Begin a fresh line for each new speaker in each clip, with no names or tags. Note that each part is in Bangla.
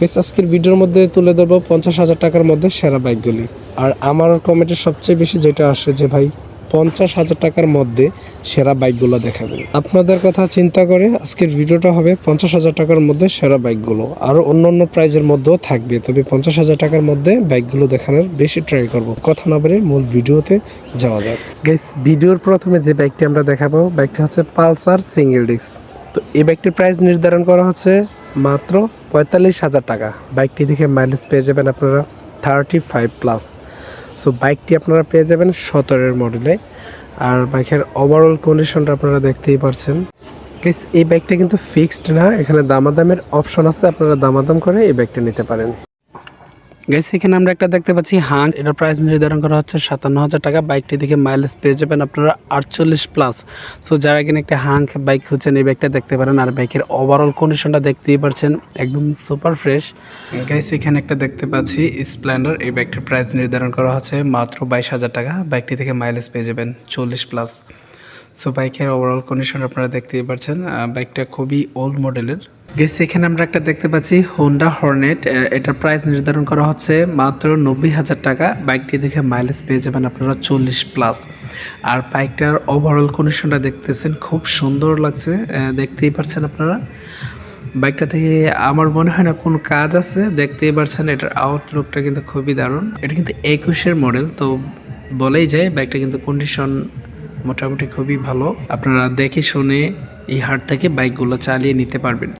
বেশ আজকের ভিডিওর মধ্যে তুলে ধরবো পঞ্চাশ হাজার টাকার মধ্যে সেরা বাইকগুলি। আর আমার কমেন্টে সবচেয়ে বেশি যেটা আসে যে, ভাই, পঞ্চাশ হাজার টাকার মধ্যে সেরা বাইকগুলো দেখাবেন। আপনাদের কথা চিন্তা করে আজকের ভিডিওটা হবে পঞ্চাশ হাজার টাকার মধ্যে সেরা বাইকগুলো। আরও অন্য অন্য প্রাইজের মধ্যেও থাকবে, তবে পঞ্চাশ হাজার টাকার মধ্যে বাইকগুলো দেখানোর বেশি ট্রাই করব। কথা না বলে মূল ভিডিওতে যাওয়া যাক। গাইস ভিডিওর প্রথমে যে বাইকটি আমরা দেখাবো, বাইকটি হচ্ছে পালসার সিঙ্গেল ডিস্ক। তো এই বাইকটির প্রাইস নির্ধারণ করা হচ্ছে মাত্র পঁয়তাল্লিশ হাজার টাকা। বাইকটি দেখে মাইলেজ পেয়ে যাবেন আপনারা থার্টি ফাইভ প্লাস সো বাইকটি আপনারা পেয়ে যাবেন সতেরোর মডেলে আর বাইকের ওভারঅল কন্ডিশনটা আপনারা দেখতেই পারছেন। প্লিজ এই বাইকটা কিন্তু ফিক্সড না। এখানে দামাদামের অপশন আছে। আপনারা দামাদাম করে এই বাইকটা নিতে পারেন। গাইস এখানে আমরা একটা দেখতে পাচ্ছি হাং এটার প্রাইস নির্ধারণ করা হচ্ছে সাতান্ন হাজার টাকা। বাইকটি দেখে মাইলেজ পেয়ে যাবেন আপনারা আটচল্লিশ প্লাস সো যারা কিনা একটা হাং বাইক খুঁজছেন, এই বাইকটা দেখতে পারেন। আর বাইকের ওভারঅল কন্ডিশনটা দেখতেই পারছেন, একদম সুপার ফ্রেশ গাইস এখানে একটা দেখতে পাচ্ছি স্প্লেন্ডার এই বাইকটির প্রাইস নির্ধারণ করা হচ্ছে মাত্র বাইশ হাজার টাকা। বাইকটি থেকে মাইলেজ পেয়ে যাবেন চল্লিশ প্লাস সো বাইকের ওভারঅল কন্ডিশন আপনারা দেখতেই পাচ্ছেন বাইকটা খুবই ওল্ড মডেলের গেছে এখানে আমরা একটা দেখতে পাচ্ছি হোন্ডা হর্নেট এটার প্রাইস নির্ধারণ করা হচ্ছে মাত্র নব্বই হাজার টাকা। বাইকটি দেখে মাইলেজ পেয়ে যাবেন আপনারা চল্লিশ প্লাস আর বাইকটার ওভারঅল কন্ডিশনটা দেখতেছেন, খুব সুন্দর লাগছে দেখতেই পাচ্ছেন আপনারা। বাইকটা থেকে আমার মনে হয় না কোনো কাজ আছে, দেখতেই পারছেন এটার আউটলুকটা কিন্তু খুবই দারুণ। এটা কিন্তু একুশের মডেল তো বলেই যায় বাইকটা কিন্তু কন্ডিশন মোটামুটি খুবই ভালো। আপনারা দেখে শুনে এই হাট থেকে বাইকগুলো চালিয়ে নিতে পারবেন।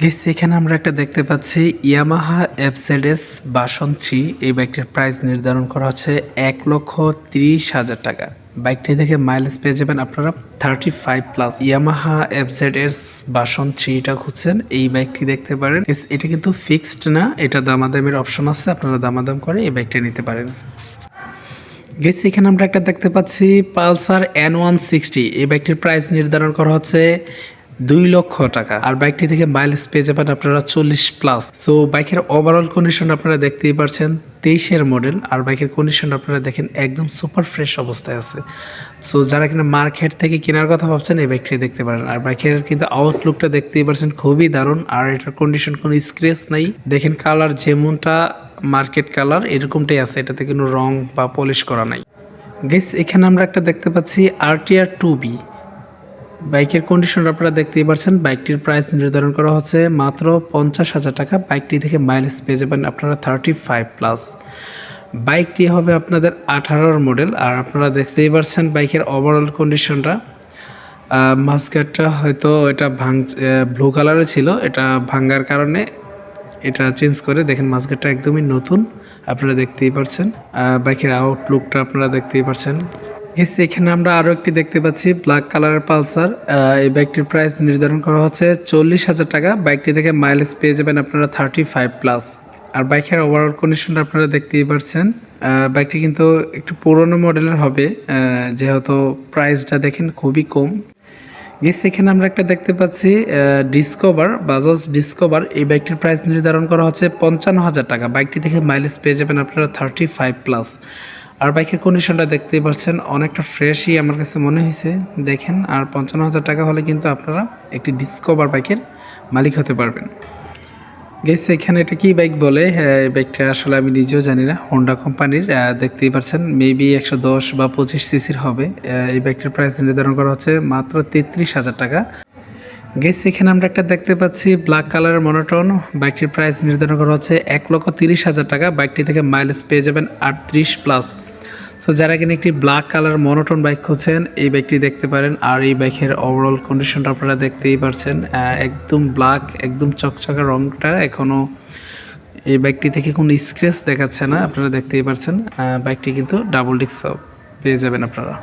গেছি এখানে আমরা একটা দেখতে পাচ্ছি ইয়ামাহা এফজেডএস বাসন থ্রি এই বাইকটির প্রাইস নির্ধারণ করা হচ্ছে এক লক্ষ তিরিশ হাজার টাকা। বাইকটি দেখে মাইলেজ পেয়ে যাবেন আপনারা thirty five plus Yamaha FZS version থ্রিটা খুঁজছেন, এই বাইকটি দেখতে পারেন। এটা কিন্তু ফিক্সড না, এটা দামাদামের অপশন আছে, আপনারা দামাদাম করে এই বাইকটা নিতে পারেন। গেছি এখানে আমরা একটা দেখতে পাচ্ছি পালসার এন ওয়ান সিক্সটি এই বাইকটির প্রাইস নির্ধারণ করা হচ্ছে দুই লক্ষ টাকা। আর বাইকটি থেকে মাইলেজ পেয়ে যাবেন আপনারা চল্লিশ প্লাস সো বাইকের ওভারঅল কন্ডিশন আপনারা দেখতেই পারছেন, তেইশের মডেল আর বাইকের কন্ডিশন আপনারা দেখেন একদম সুপার ফ্রেশ অবস্থায় আছে। সো যারা কিনা মার্কেট থেকে কেনার কথা ভাবছেন, এই বাইকটি দেখতে পারেন। আর বাইকের কিন্তু আউটলুকটা দেখতেই পারছেন, খুবই দারুণ। আর এটার কন্ডিশন কোনো স্ক্রেচ নাই। দেখেন কালার যেমনটা মার্কেট কালার এরকমটাই আছে। এটাতে কোনো রং বা পলিশ করা নাই। গেস এখানে আমরা একটা দেখতে পাচ্ছি আরটিআর টু বি বাইকের কন্ডিশন আপনারা দেখতেই পারছেন। বাইকটির প্রাইস নির্ধারণ করা হচ্ছে মাত্র পঞ্চাশ হাজার টাকা। বাইকটি থেকে মাইলেজ পেয়ে যাবেন আপনারা থার্টি ফাইভ প্লাস বাইকটি হবে আপনাদের আঠারোর মডেল আর আপনারা দেখতেই পারছেন বাইকের ওভারঅল কন্ডিশনটা মাস্কারটা হয়তো এটা ভাঙ ব্লু কালারের ছিল। এটা ভাঙ্গার কারণে এটা চেঞ্জ করে দেখেন মাস্কারটা একদমই নতুন। আপনারা দেখতেই পারছেন। বাইকের আউটলুকটা আপনারা দেখতেই পাচ্ছেন গেছি এখানে আমরা আরও একটি দেখতে পাচ্ছি ব্ল্যাক কালারের পালসার। এই বাইকটির প্রাইস নির্ধারণ করা হচ্ছে চল্লিশ হাজার টাকা। বাইকটি থেকে মাইলেজ পেয়ে যাবেন আপনারা থার্টি ফাইভ প্লাস আর বাইকের ওভারঅল কন্ডিশনটা আপনারা দেখতেই পারছেন। বাইকটি কিন্তু একটু পুরনো মডেলের হবে যেহেতু প্রাইসটা দেখেন খুবই কম। গেছি এখানে আমরা একটা দেখতে পাচ্ছি ডিসকভার বাজাজ ডিসকভার এই বাইকটির প্রাইস নির্ধারণ করা হচ্ছে পঞ্চান্ন হাজার টাকা। বাইকটি থেকে মাইলেজ পেয়ে যাবেন আপনারা থার্টি ফাইভ প্লাস আর বাইকের কন্ডিশনটা দেখতেই পাচ্ছেন অনেকটা ফ্রেশই আমার কাছে মনে হয়েছে। দেখেন আর পঞ্চান্ন হাজার টাকা হলে কিন্তু আপনারা একটি ডিসকভার বাইকের মালিক হতে পারবেন। গেছে এখানে এটা কি বাইক বলে? হ্যাঁ, এই বাইকটা আসলে আমি নিজেও জানি না। হোন্ডা কোম্পানির দেখতেই পাচ্ছেন মেবি একশো দশ বা পঁচিশ সিসির হবে। এই বাইকটির প্রাইস নির্ধারণ করা হচ্ছে মাত্র তেত্রিশ হাজার টাকা। গেছে এখানে আমরা একটা দেখতে পাচ্ছি ব্ল্যাক কালারের মনোটন বাইকটির প্রাইস নির্ধারণ করা হচ্ছে এক লক্ষ তিরিশ হাজার টাকা। বাইকটি থেকে মাইলেজ পেয়ে যাবেন আটত্রিশ প্লাস সো যারা কিনা একটি ব্ল্যাক কালার মনোটন বাইক খুঁজছেন, এই বাইকটি দেখতে পারেন। আর এই বাইকের ওভারঅল কন্ডিশনটা আপনারা দেখতেই পারছেন। একদম ব্ল্যাক একদম চকচকা রংটা এখনও এই বাইকটি থেকে কোনো স্ক্রেচ দেখাচ্ছে না, আপনারা দেখতেই পারছেন। বাইকটি কিন্তু ডাবল ডিস্ক পেয়ে যাবেন আপনারা।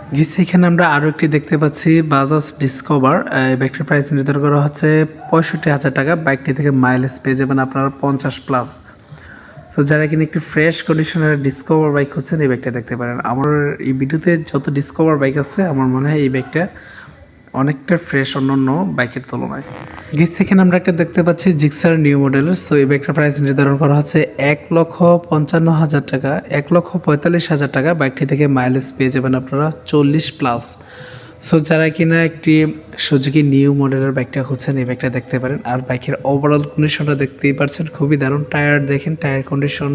এখানে আমরা আরও একটি দেখতে পাচ্ছি বাজাজ ডিসকভার এই বাইকটির প্রাইস নির্ধারণ করা হচ্ছে পঁয়ষট্টি হাজার টাকা। বাইকটি থেকে মাইলেজ পেয়ে যাবেন আপনারা পঞ্চাশ প্লাস সো যারা কিনা একটি ফ্রেশ কন্ডিশনের ডিসকভার বাইক হচ্ছেন এই বাইকটা দেখতে পারেন। আমার এই ভিডিওতে যত ডিসকভার বাইক আছে, আমার মনে হয় এই বাইকটা অনেকটা ফ্রেশ অন্যান্য বাইকের তুলনায়। গেস সেখানে আমরা একটা দেখতে পাচ্ছি জিক্সার নিউ মডেলের সো এই বাইকটার প্রাইস নির্ধারণ করা হচ্ছে এক লক্ষ পঞ্চান্ন হাজার টাকা, এক লক্ষ পঁয়তাল্লিশ হাজার টাকা। বাইকটি থেকে মাইলেজ পেয়ে যাবেন আপনারা চল্লিশ প্লাস সো যারা কিনা একটি সুজুকি নিউ মডেলের বাইকটা খুঁজছেন এই বাইকটা দেখতে পারেন। আর বাইকের ওভারঅল কন্ডিশনটা দেখতেই পাচ্ছেন খুবই দারুণ। টায়ার দেখেন টায়ার কন্ডিশন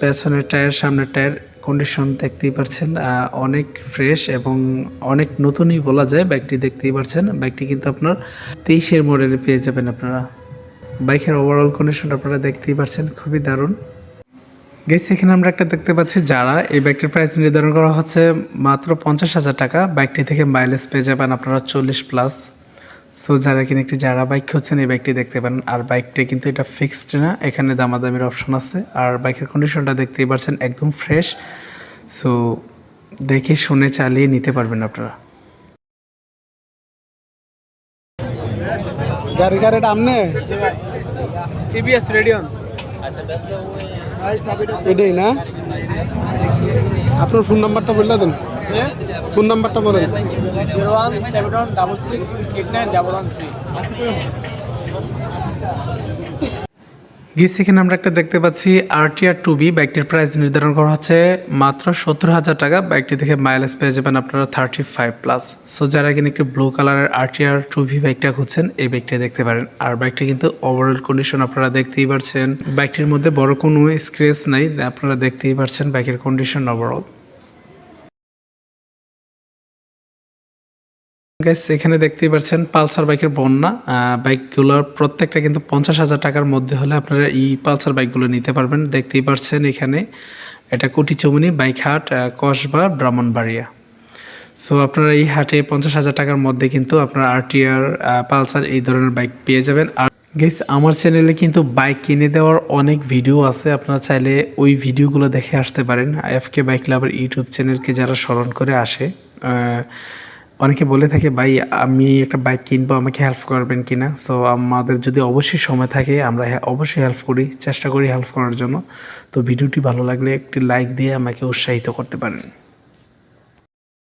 পেছনের টায়ার সামনের টায়ার কন্ডিশন দেখতেই পাচ্ছেন আহ, অনেক ফ্রেশ এবং অনেক নতুনই বলা যায় বাইকটি দেখতেই পাচ্ছেন বাইকটি কিন্তু আপনার তেইশের মডেলে পেয়ে যাবেন আপনারা। বাইকের ওভারঅল কন্ডিশন আপনারা দেখতেই পাচ্ছেন খুবই দারুণ। গেস এখানে আমরা একটা দেখতে পাচ্ছি যারা এই বাইকটির প্রাইস নির্ধারণ করা হচ্ছে মাত্র পঞ্চাশ হাজার টাকা বাইকটি থেকে মাইলেজ পেয়ে যাবেন আপনারা চল্লিশ প্লাস সো যারা কিনা একটি যারা বাইক খুঁজছেন এই বাইকটি দেখতে পারেন আর বাইকটি কিন্তু এটা ফিক্সড না এখানে দামাদামির অপশন আছে আর বাইকের কন্ডিশনটা দেখতেই পারছেন একদম ফ্রেশ সো দেখে শুনে চালিয়ে নিতে পারবেন আপনারা
গাড়ি গাড়িটা আমনে
টিভিএস রেডিয়ন
এটাই না? আপনার ফোন নাম্বারটা বললে দেন। ফোন নাম্বারটা বলেন।
Zero one seven one double six eight nine double one three.
গিয়ে সেখানে আমরা একটা দেখতে পাচ্ছি আরটিআর টু বি বাইকটির প্রাইস নির্ধারণ করা হচ্ছে মাত্র সত্তর হাজার টাকা। বাইকটি থেকে মাইলেজ পেয়ে যাবেন আপনারা থার্টি ফাইভ প্লাস সো যারা এখানে একটি ব্লু কালারের আরটিআর টু ভি বাইকটা খুঁজছেন, এই বাইকটি দেখতে পারেন। আর বাইকটি কিন্তু ওভারঅল কন্ডিশন আপনারা দেখতেই পারছেন। বাইকটির মধ্যে বড় কোনো স্ক্রেচ নাই, আপনারা দেখতেই পারছেন বাইকের কন্ডিশন ওভারঅল গাইস এখানে দেখতেই পাচ্ছেন পালসার বাইকের বন্যা। বাইকগুলোর প্রত্যেকটা কিন্তু পঞ্চাশ হাজার টাকার মধ্যে হলে আপনারা এই পালসার বাইকগুলো নিতে পারবেন। দেখতেই পাচ্ছেন এখানে এটা কুটি চমুনি বাইক হাট কসবা, ব্রাহ্মণবাড়িয়া। সো আপনারা এই হাটে পঞ্চাশ হাজার টাকার মধ্যে কিন্তু আপনারা আরটিআর পালসার এই ধরনের বাইক পেয়ে যাবেন। আর গেস আমার চ্যানেলে কিন্তু বাইক কিনে দেওয়ার অনেক ভিডিও আছে। আপনারা চাইলে ওই ভিডিওগুলো দেখে আসতে পারেন। এফকে বাইক লাভার ইউটিউব চ্যানেলকে যারা স্মরণ করে আসে। অনেকে বলে থাকে, ভাই, আমি একটা বাইক কিনবো, আমাকে হেল্প করবেন কিনা? সো আমাদের যদি অবশ্যই সময় থাকে, আমরা অবশ্যই হেল্প করি, চেষ্টা করি হেল্প করার জন্য। তো ভিডিওটি ভালো লাগলে একটি লাইক দিয়ে আমাকে উৎসাহিত করতে পারেন।